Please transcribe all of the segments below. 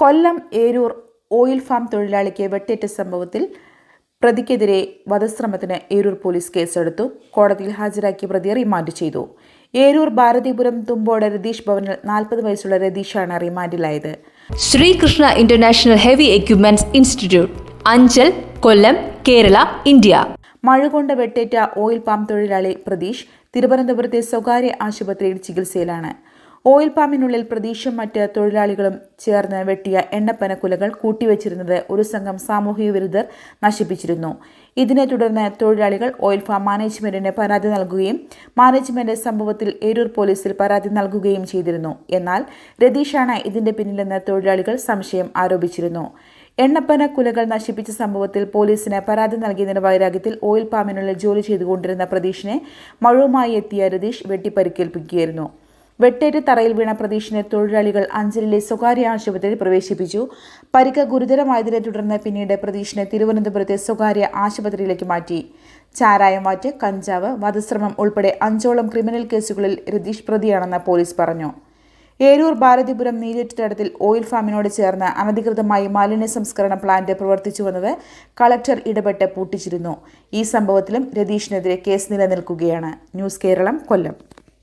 കൊല്ലം Eroor oil farm തൊഴിലാളിക്ക് വെട്ടേറ്റ സംഭവത്തിൽ പ്രതിക്കെതിരെ വധശ്രമത്തിന് Eroor police കേസെടുത്തു. കോടതിയിൽ ഹാജരാക്കിയ പ്രതിയെ റിമാൻഡ് ചെയ്തു. ഏരൂർ ഭാരതിപുരം തുമ്പോട് രതീഷ് ഭവനിൽ നാൽപ്പത് വയസ്സുള്ള രതീഷാണ് റിമാൻഡിലായത്. Sreekrishna international heavy equipments institute Anchal Kollam Kerala India. മഴ കൊണ്ട് വെട്ടേറ്റ ഓയിൽ പാം തൊഴിലാളി പ്രതീഷ് തിരുവനന്തപുരത്തെ സ്വകാര്യ ആശുപത്രിയിൽ ചികിത്സയിലാണ്. ഓയിൽ പാമ്പിനുള്ളിൽ പ്രതീക്ഷയും മറ്റ് തൊഴിലാളികളും ചേർന്ന് വെട്ടിയ എണ്ണപ്പനക്കുലകൾ കൂട്ടിവച്ചിരുന്നത് ഒരു സംഘം സാമൂഹിക വിരുദ്ധർ നശിപ്പിച്ചിരുന്നു. ഇതിനെ തുടർന്ന് തൊഴിലാളികൾ ഓയിൽ ഫാം മാനേജ്മെന്റിന് പരാതി നൽകുകയും മാനേജ്മെന്റ് സംഭവത്തിൽ ഏരൂർ പോലീസിൽ പരാതി നൽകുകയും ചെയ്തിരുന്നു. എന്നാൽ രതീഷാണ് ഇതിന്റെ പിന്നിലെന്ന് തൊഴിലാളികൾ സംശയം ആരോപിച്ചിരുന്നു. എണ്ണപ്പന കുലകൾ നശിപ്പിച്ച സംഭവത്തിൽ പോലീസിന് പരാതി നൽകിയതിന്റെ വൈരാഗ്യത്തിൽ ഓയിൽ പാമ്പിനുള്ളിൽ ജോലി ചെയ്തുകൊണ്ടിരുന്ന പ്രതീഷിനെ മഴവുമായി എത്തിയ രതീഷ് വെട്ടിപ്പരിക്കേൽപ്പിക്കുകയായിരുന്നു. വെട്ടേറ്റ് തറയിൽ വീണ പ്രതീഷിനെ തൊഴിലാളികൾ അഞ്ചലിലെ സ്വകാര്യ ആശുപത്രിയിൽ പ്രവേശിപ്പിച്ചു. പരിക്ക് ഗുരുതരമായതിനെ തുടർന്ന് പിന്നീട് പ്രതീഷിനെ തിരുവനന്തപുരത്തെ സ്വകാര്യ ആശുപത്രിയിലേക്ക് മാറ്റി. ചാരായമാറ്റ് കഞ്ചാവ് വധശ്രമം ഉൾപ്പെടെ അഞ്ചോളം ക്രിമിനൽ കേസുകളിൽ രതീഷ് പ്രതിയാണെന്ന് പോലീസ് പറഞ്ഞു. ഏരൂർ ഭാരതിപുരം നീരേറ്റുതടത്തിൽ ഓയിൽ ഫാമിനോട് ചേർന്ന് അനധികൃതമായി മാലിന്യ സംസ്കരണ പ്ലാന്റ് പ്രവർത്തിച്ചുവെന്നത് കളക്ടർ ഇടപെട്ട് പൂട്ടിച്ചിരുന്നു. ഈ സംഭവത്തിലും രതീഷിനെതിരെ കേസ് നിലനിൽക്കുകയാണ്. News Keralam Kollam.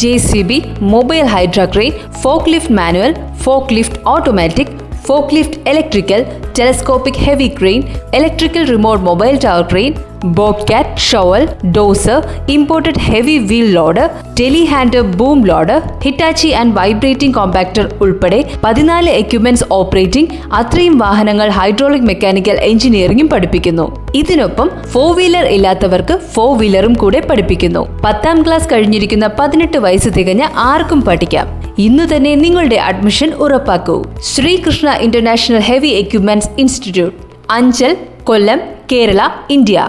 J C B mobile hydra crane fork lift manual fork lift automatic fork lift electrical telescopic heavy crane electrical remote mobile tower crane bobcat shovel dozer imported heavy wheel loader telehandler boom loader Hitachi and vibrating compactor ഉൾപ്പെടെ പതിനാല് equipments operating അത്രയും വാഹനങ്ങൾ hydraulic mechanical എഞ്ചിനീയറിംഗും പഠിപ്പിക്കുന്നു. ഇതിനൊപ്പം four wheeler ഇല്ലാത്തവർക്ക് four വീലറും കൂടെ പഠിപ്പിക്കുന്നു. പത്താം ക്ലാസ് കഴിഞ്ഞിരിക്കുന്ന പതിനെട്ട് വയസ്സ് തികഞ്ഞ ആർക്കും പഠിക്കാം. ഇന്ന് തന്നെ നിങ്ങളുടെ admission ഉറപ്പാക്കൂ. Sreekrishna international heavy equipments institute Anchal Kollam Kerala India.